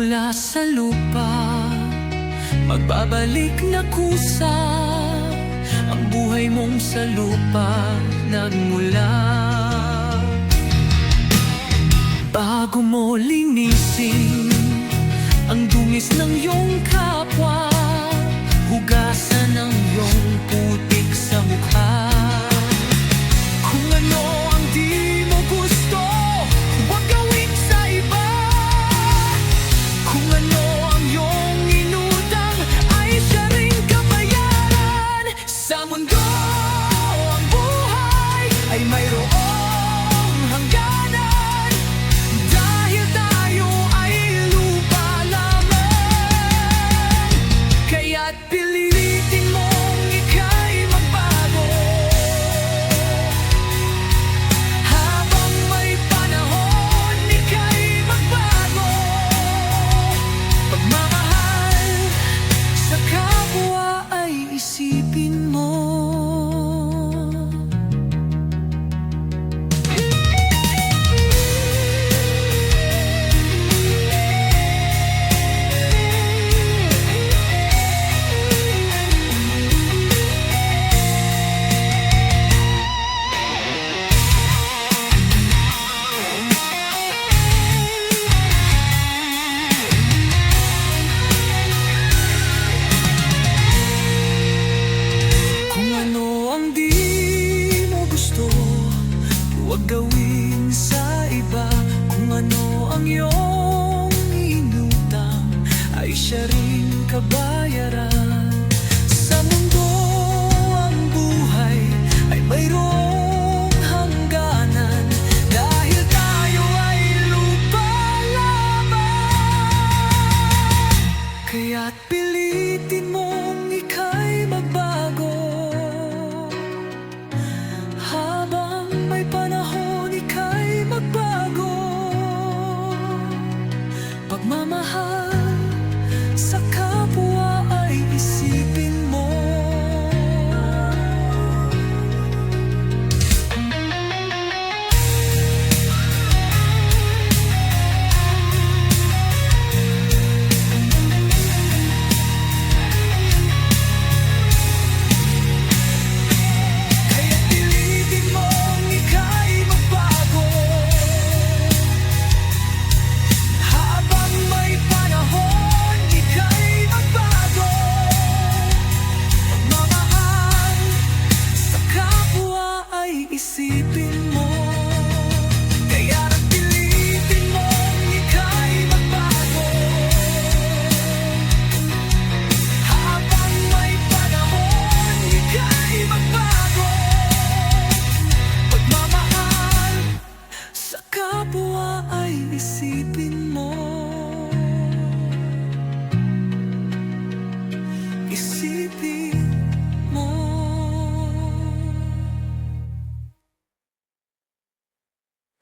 mula sa lupa. Magbabalik na kusa Ang buhay mong sa lupa nagmula. Bago mo linisin Ang dungis ng iyong kapwa 我的 My. kapwa ay isipin mo. Isipin